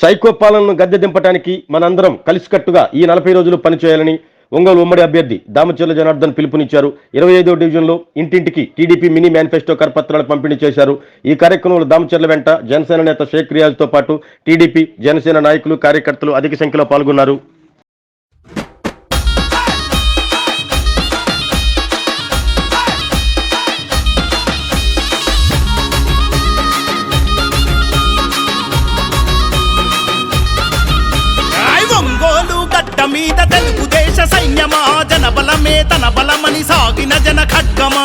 Psycho పాలనను గద్దె దింపడానికి మనందరం కలిసికట్టుగా ఈ నలభై రోజులు పనిచేయాలని ఒంగోలు ఉమ్మడి అభ్యర్థి దామచర్ల జనార్దన్ పిలుపునిచ్చారు. ఇరవై ఐదో డివిజన్లో ఇంటింటికి టీడీపీ మినీ మేనిఫెస్టో కరపత్రాలు పంపిణీ చేశారు. ఈ కార్యక్రమంలో దామచర్ల వెంట జనసేన నేత షేక్ రియాజ్తో పాటు టీడీపీ జనసేన నాయకులు కార్యకర్తలు అధిక సంఖ్యలో పాల్గొన్నారు. మీద తెలుగుదేశ సైన్యమా? జనబలమే తన బలమని సాగిన జన ఖడ్గమా?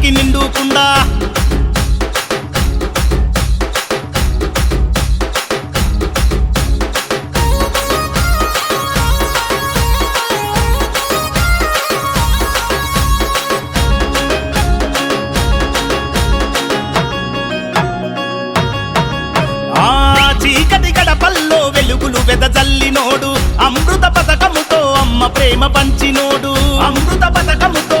ప్రగతికి నిండుకుండా. ఆ చీకటి గడపల్లో వెలుగులు వెదజల్లినోడు. అమృత పథకముతో అమ్మ ప్రేమ పంచినోడు. అమృత పథకముతో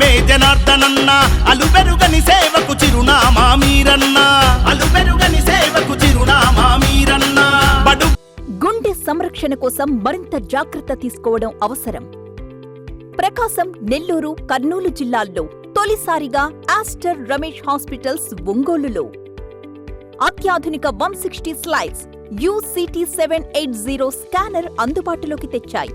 ప్రజలకు జనార్దనన్న అలుబెరుగని సేవకు చిరునామా మీరన్న. అలుబెరుగని సేవకు చిరునామా మీరన్న. బడు గుండె సంరక్షణ కోసం మరింత జాగ్రత్త తీసుకోవడం అవసరం. ప్రకాశం నెల్లూరు కర్నూలు జిల్లాల్లో తొలిసారిగా ఆస్టర్ రమేష్ హాస్పిటల్స్ ఒంగోలులో. అత్యాధునిక one sixty slides UCT seven eight zero scanner అందుబాటులోకి తెచ్చాయి.